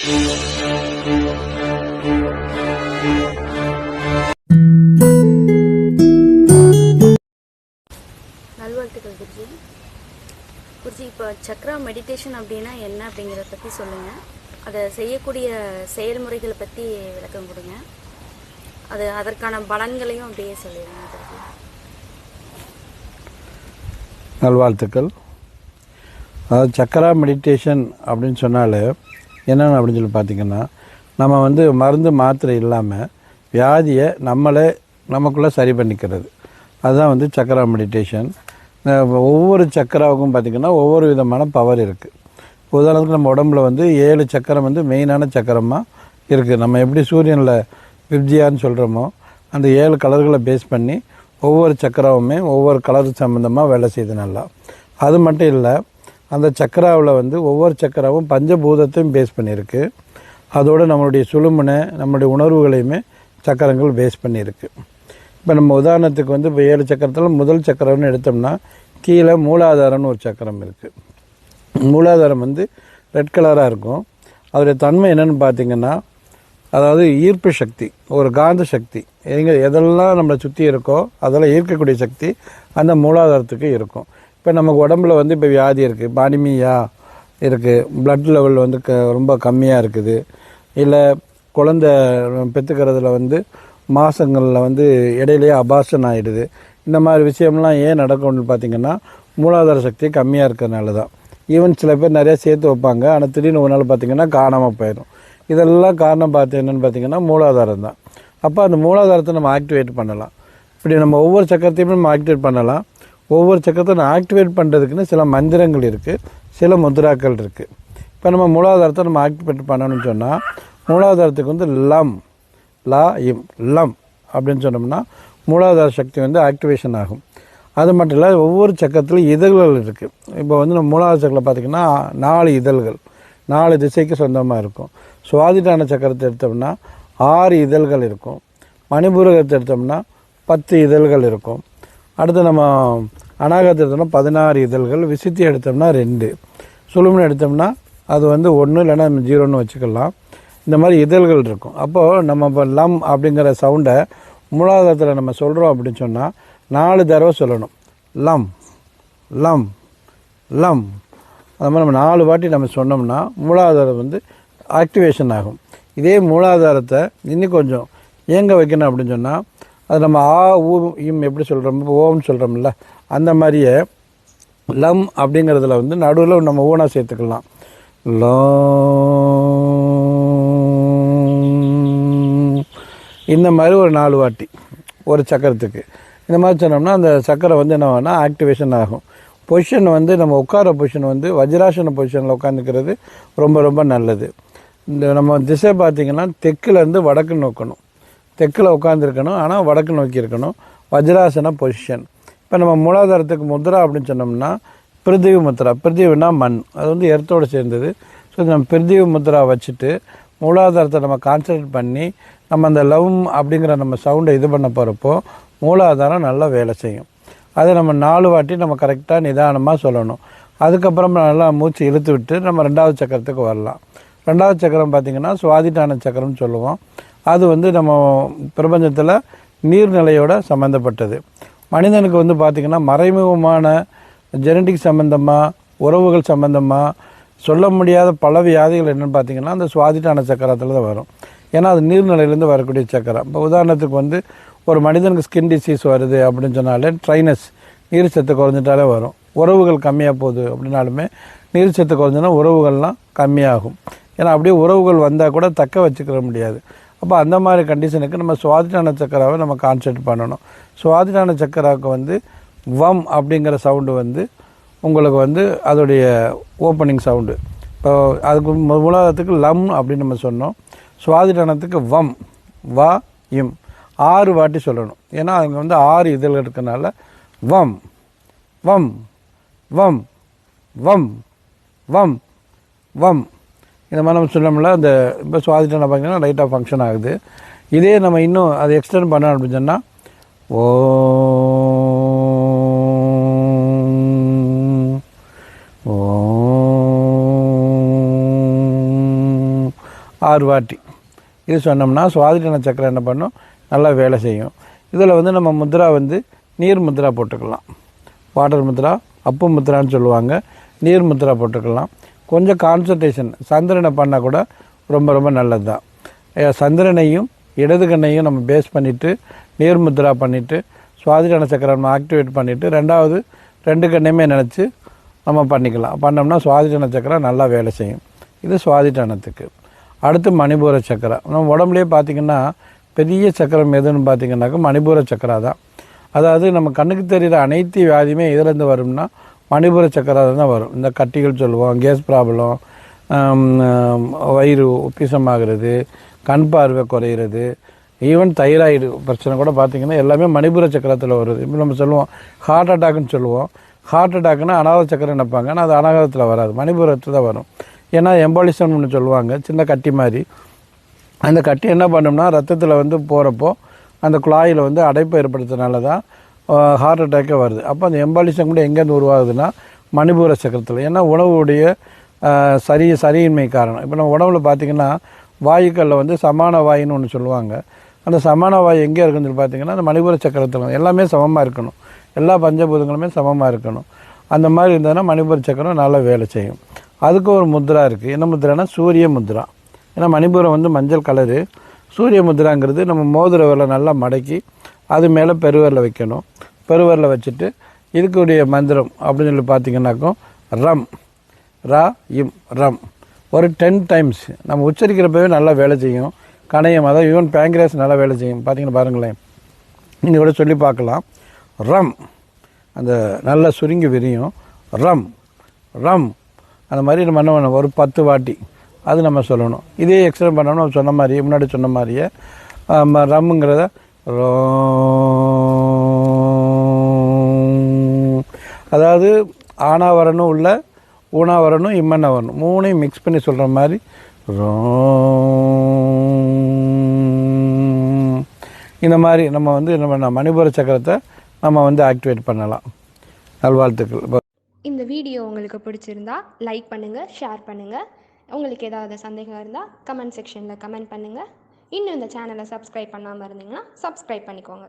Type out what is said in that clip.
நல்வாழ்த்துக்கள் குருஜி. குருஜி இப்போ சக்ரா மெடிடேஷன் அப்படின்னா என்ன அப்படிங்கிறத பற்றி சொல்லுங்கள் அதை செய்யக்கூடிய செயல்முறைகளை பற்றி விளக்கம் கொடுங்க. அது அதற்கான பலன்களையும் அப்படியே சொல்லிடுங்க குருஜி. நல்வாழ்த்துக்கள். அதாவது சக்கரா மெடிடேஷன் அப்படின்னு சொன்னாலே என்னென்ன அப்படின்னு சொல்லி பார்த்தீங்கன்னா நம்ம வந்து மருந்து மாத்திரை இல்லாமல் வியாதியை நம்மளே நமக்குள்ளே சரி பண்ணிக்கிறது. அதுதான் வந்து சக்கரா மெடிடேஷன் ஒவ்வொரு சக்கராவுக்கும் பார்த்திங்கன்னா ஒவ்வொரு விதமான பவர் இருக்குது உதாரணத்துக்கு நம்ம உடம்புல வந்து ஏழு சக்கரம் வந்து மெயினான சக்கரமாக இருக்குது நம்ம எப்படி சூரியனில் விப்ஜியான்னு சொல்கிறோமோ அந்த ஏழு கலர்களை பேஸ் பண்ணி ஒவ்வொரு சக்கரவுமே ஒவ்வொரு கலர் சம்மந்தமாக வேலை செய்யுது நல்லா. அது மட்டும் இல்லை அந்த சக்கராவில் வந்து ஒவ்வொரு சக்கராவும் பஞ்சபூதத்தையும் பேஸ் பண்ணியிருக்கு. அதோடு நம்மளுடைய சுழுமுனை நம்மளுடைய உணர்வுகளையுமே சக்கரங்கள் பேஸ் பண்ணியிருக்கு. இப்போ நம்ம உதாரணத்துக்கு வந்து இப்போ ஏழு சக்கரத்தில் முதல் சக்கரம்னு எடுத்தோம்னா கீழே மூலாதாரம்னு ஒரு சக்கரம் இருக்குது மூலாதாரம் வந்து ரெட் கலராக இருக்கும். அதோடைய தன்மை என்னன்னு பார்த்தீங்கன்னா அதாவது ஈர்ப்பு சக்தி ஒரு காந்த சக்தி. எங்கே எதெல்லாம் நம்மளை சுற்றி இருக்கோ அதெல்லாம் ஈர்க்கக்கூடிய சக்தி அந்த மூலாதாரத்துக்கு இருக்கும். இப்போ நமக்கு உடம்புல வந்து இப்போ வியாதி இருக்குது பானிமியா இருக்குது ப்ளட் லெவல் வந்து க ரொம்ப கம்மியாக இருக்குது. இல்லை குழந்த பெற்றுக்கிறதுல வந்து மாதங்களில் வந்து இடையிலேயே அபாஷன் ஆகிடுது இந்த மாதிரி விஷயம்லாம் ஏன் நடக்கும்னு பார்த்தீங்கன்னா மூலாதார சக்தி கம்மியாக இருக்கிறதுனால தான் ஈவன் சில பேர் நிறைய சேர்த்து வைப்பாங்க. ஆனால் திடீர்னு ஒரு நாள் பார்த்தீங்கன்னா காணாமல் போயிடும். இதெல்லாம் காரணம் பார்த்து என்னென்னு பார்த்தீங்கன்னா மூலாதாரம் தான். அப்போ அந்த மூலாதாரத்தை நம்ம ஆக்டிவேட் பண்ணலாம். இப்படி நம்ம ஒவ்வொரு சக்கரத்தையுமே நம்ம ஆக்டிவேட் பண்ணலாம். ஒவ்வொரு சக்கரத்தை நான் ஆக்டிவேட் பண்ணுறதுக்குன்னு சில மந்திரங்கள் இருக்குது சில முத்ராக்கள் இருக்குது இப்போ நம்ம மூலாதாரத்தை நம்ம ஆக்டிவேட் பண்ணணும்னு சொன்னால் மூலாதாரத்துக்கு வந்து லம் லா இம் லம் அப்படின்னு சொன்னோம்னா மூலாதார சக்தி வந்து ஆக்டிவேஷன் ஆகும். அது மட்டும் இல்லை ஒவ்வொரு சக்கரத்துலையும் இதழ்கள் இருக்குது இப்போ வந்து நம்ம மூலாதார சக்கரத்தில் பார்த்திங்கன்னா நாலு இதழ்கள் நாலு திசைக்கு சொந்தமாக இருக்கும். சுவாதிட்டான சக்கரத்தை எடுத்தோம்னா ஆறு இதழ்கள் இருக்கும். மணிபூரகத்தை எடுத்தோம்னா பத்து இதழ்கள் இருக்கும். அடுத்து நம்ம அனாகத்தை எடுத்தோம்னா பதினாறு இதழ்கள் விசித்தி எடுத்தோம்னா ரெண்டு. சுழுமனை எடுத்தோம்னா அது வந்து ஒன்று இல்லைன்னா நம்ம ஜீரோன்னு வச்சுக்கலாம். இந்த மாதிரி இதழ்கள் இருக்கும். அப்போது நம்ம இப்போ லம் அப்படிங்கிற சவுண்டை மூலாதாரத்தில் நம்ம சொல்கிறோம் அப்படின்னு சொன்னால் நாலு தடவை சொல்லணும். லம் லம் லம். அது மாதிரி நம்ம நாலு வாட்டி நம்ம சொன்னோம்னா மூலாதாரம் வந்து ஆக்டிவேஷன் ஆகும். இதே மூலாதாரத்தை இன்னும் கொஞ்சம் இயங்க வைக்கணும் அப்படின்னு சொன்னால் அது நம்ம ஆ ஊ இம் எப்படி சொல்கிறோம் ஓம்னு சொல்கிறோம்ல அந்த மாதிரியே லம் அப்படிங்கிறதுல வந்து நடுவில் நம்ம ஊனா சேர்த்துக்கலாம். லம். இந்த மாதிரி ஒரு நாலு வாட்டி ஒரு சக்கரத்துக்கு. இந்த மாதிரி சொன்னோம்னா அந்த சக்கரை வந்து என்ன ஆகும்னா ஆக்டிவேஷன் ஆகும். பொசிஷன் வந்து நம்ம உட்கார பொசிஷன் வந்து வஜ்ராசன பொசிஷனில் உட்காந்துக்கிறது ரொம்ப ரொம்ப நல்லது. இந்த நம்ம திசை பார்த்திங்கன்னா தெற்குலேருந்து வடக்கு நோக்கணும். தெற்கில் உட்காந்துருக்கணும் ஆனால் வடக்கு நோக்கி இருக்கணும். வஜ்ராசன பொசிஷன் இப்போ நம்ம மூலாதாரத்துக்கு முத்ரா அப்படின்னு சொன்னோம்னா பிரிதிவி முத்ரா. பிரிதிவினா மண். அது வந்து எர்த்தோடு சேர்ந்தது. ஸோ நம்ம பிரிதிவி முத்ரா வச்சுட்டு மூலாதாரத்தை நம்ம கான்சன்ட்ரேட் பண்ணி நம்ம அந்த லவ் அப்படிங்கிற நம்ம சவுண்டை இது பண்ண போகிறப்போ மூலாதாரம் நல்லா வேலை செய்யும். அதை நம்ம நாலு வாட்டி நம்ம கரெக்டாக நிதானமாக சொல்லணும். அதுக்கப்புறம் நல்லா மூச்சு இழுத்து விட்டு நம்ம ரெண்டாவது சக்கரத்துக்கு வரலாம். ரெண்டாவது சக்கரம் பார்த்திங்கன்னா சுவாதிட்டான சக்கரம்னு சொல்லுவோம். அது வந்து நம்ம பிரபஞ்சத்தில் நீர்நிலையோட சம்மந்தப்பட்டது மனிதனுக்கு வந்து பார்த்திங்கன்னா மறைமுகமான ஜெனட்டிக் சம்மந்தமாக உறவுகள் சம்மந்தமாக சொல்ல முடியாத பல வியாதிகள் என்னென்னு பார்த்தீங்கன்னா அந்த சுவாதிட்டான சக்கரத்தில் தான் வரும். ஏன்னா அது நீர்நிலையிலேருந்து வரக்கூடிய சக்கரம். இப்போ உதாரணத்துக்கு வந்து ஒரு மனிதனுக்கு ஸ்கின் டிசீஸ் வருது அப்படின்னு சொன்னாலே ட்ரைனஸ் நீர் சத்து குறைஞ்சிட்டாலே வரும். உறவுகள் கம்மியாக போகுது அப்படின்னாலுமே நீர் சத்து குறைஞ்சினா உறவுகள்லாம் கம்மியாகும். ஏன்னா அப்படியே உறவுகள் வந்தால் கூட தக்க வச்சுக்கிற முடியாது. அப்போ அந்த மாதிரி கண்டிஷனுக்கு நம்ம சுவாதிட்டான சக்கராவை நம்ம கான்சென்ட் பண்ணணும். சுவாதிட்டான சக்கராவுக்கு வந்து வம் அப்படிங்கிற சவுண்டு வந்து உங்களுக்கு வந்து அதோடைய ஓப்பனிங் சவுண்டு இப்போ அதுக்கு மு- மூலாதாரத்துக்கு லம் அப்படின்னு நம்ம சொன்னோம். சுவாதிட்டானத்துக்கு வம் வா இம். ஆறு வாட்டி சொல்லணும். ஏன்னா அவங்க வந்து ஆறு இதழ் இருக்கனால வம் வம் வம் வம் வம் வம். இந்த மாதிரி நம்ம சொன்னோம்ல அந்த இப்போ சுவாதிட்டான பார்த்தீங்கன்னா லைட்டாக ஃபங்க்ஷன் ஆகுது. இதே நம்ம இன்னும் அதை எக்ஸ்டெண்ட் பண்ணோம் அப்படின்னு சொன்னால் ஓ ஆறு வாட்டி. இது சொன்னோம்னா சுவாதிட்டன சக்கரம் என்ன பண்ணும்? நல்லா வேலை செய்யும். இதில் வந்து நம்ம முத்ரா வந்து நீர் முத்ரா போட்டுக்கலாம். வாட்டர் முத்ரா அப்பு முத்ரான்னு சொல்லுவாங்க. நீர் முத்ரா போட்டுக்கலாம். கொஞ்சம் கான்சன்ட்ரேஷன் சந்திரனை பண்ணால் கூட ரொம்ப ரொம்ப நல்லது தான் சந்திரனையும் இடது கண்ணையும் நம்ம பேஸ் பண்ணிவிட்டு நேர்முத்ரா பண்ணிவிட்டு சுவாதிடான சக்கரம் நம்ம ஆக்டிவேட் பண்ணிவிட்டு ரெண்டாவது ரெண்டு கண்ணையுமே நினச்சி நம்ம பண்ணிக்கலாம். பண்ணோம்னா சுவாதிடான சக்கரம் நல்லா வேலை செய்யும். இது சுவாதிட்டானத்துக்கு அடுத்து மணிபூர சக்கரம். நம்ம உடம்புலேயே பார்த்திங்கன்னா பெரிய சக்கரம் எதுன்னு பார்த்திங்கனாக்கா மணிபூர சக்கரா தான். அதாவது நம்ம கண்ணுக்கு தெரிகிற அனைத்து வியாதியுமே எதுலேருந்து வரும்னா மணிபுர சக்கரம் தான் வரும். இந்த கட்டிகள் சொல்லுவோம் கேஸ் ப்ராப்ளம் வயிறு உப்பிசமாகிறது கண் பார்வை குறையிறது ஈவன் தைராய்டு பிரச்சனை கூட பார்த்திங்கன்னா எல்லாமே மணிபுர சக்கரத்தில் வருது. இப்போ நம்ம சொல்லுவோம் ஹார்ட் அட்டாக்னு சொல்லுவோம். ஹார்ட் அட்டாக்னா அனாத சக்கரம் நினைப்பாங்க. ஆனால் அது அனாகதத்தில் வராது. மணிபுரத்தில் தான் வரும். ஏன்னா எம்பாலிசன் சொல்லுவாங்க சின்ன கட்டி மாதிரி. அந்த கட்டி என்ன பண்ணும்னா ரத்தத்தில் வந்து போகிறப்போ அந்த குழாயில் வந்து அடைப்பு ஏற்படுத்துறதுனால தான் ஹார்ட் அட்டாக்கே வருது. அப்போ அந்த எம்பாலிசம் கூட எங்கேருந்து உருவாகுதுன்னா மணிபூர சக்கரத்தில். ஏன்னா உணவுடைய சரி சரியின்மை காரணம். இப்போ நம்ம உணவில் பார்த்திங்கன்னா வாயுக்களில் வந்து சமான வாயுன்னு ஒன்று சொல்லுவாங்க. அந்த சமான வாயு எங்கே இருக்குன்னு சொல்லி பார்த்தீங்கன்னா அந்த மணிபுர சக்கரத்தில் எல்லாமே சமமாக இருக்கணும். எல்லா பஞ்சபூதங்களுமே சமமாக இருக்கணும். அந்த மாதிரி இருந்ததுன்னா மணிபுர சக்கரம் நல்லா வேலை செய்யும். அதுக்கு ஒரு முத்ரா இருக்குது என்ன முத்ரானா சூரிய முத்ரா. ஏன்னா மணிபுரம் வந்து மஞ்சள் கலரு. சூரிய முத்ராங்கிறது நம்ம மோதிர வேலை நல்லா மடக்கி அது மேலே பெருவரில் வைக்கணும். பெருவரில் வச்சுட்டு இதுக்குடைய மந்திரம் அப்படின்னு சொல்லி பார்த்தீங்கன்னாக்கும் ரம். ரா இம் ரம். ஒரு டென் டைம்ஸ் நம்ம உச்சரிக்கிறப்பவே நல்லா வேலை செய்யும். கணையம் அதாவது ஈவன் பேங்க்ரேஸ் நல்லா வேலை செய்யும். பார்த்தீங்கன்னா பாருங்களேன். நீங்கள் கூட சொல்லி பார்க்கலாம். ரம். அந்த நல்லா சுருங்கி விரியும். ரம். ரம். அந்த மாதிரி நம்ம என்ன பண்ணணும்? ஒரு பத்து வாட்டி. அது நம்ம சொல்லணும். இதே எக்ஸ்பிளைன் பண்ணோம்னா சொன்ன மாதிரியே முன்னாடி சொன்ன மாதிரியே ஆம், ரம்முங்கிறத அதாவது ஆனா வரணும் உள்ள ஊனா வரணும் இம்மன்னா வரணும். மூணையும் மிக்ஸ் பண்ணி சொல்கிற மாதிரி ரோ இந்த மாதிரி நம்ம வந்து நம்ம மணிபுர சக்கரத்தை நம்ம வந்து ஆக்டிவேட் பண்ணலாம். நல்வாழ்த்துக்கள். இந்த வீடியோ உங்களுக்கு பிடிச்சிருந்தா லைக் பண்ணுங்கள் ஷேர் பண்ணுங்கள் உங்களுக்கு ஏதாவது சந்தேகம் இருந்தால் கமெண்ட் செக்ஷனில் கமெண்ட் பண்ணுங்கள் இன்னும் இந்த சேனலை சப்ஸ்கிரைப் பண்ணாமல் இருந்தீங்கன்னா சப்ஸ்கிரைப் பண்ணிக்கோங்க.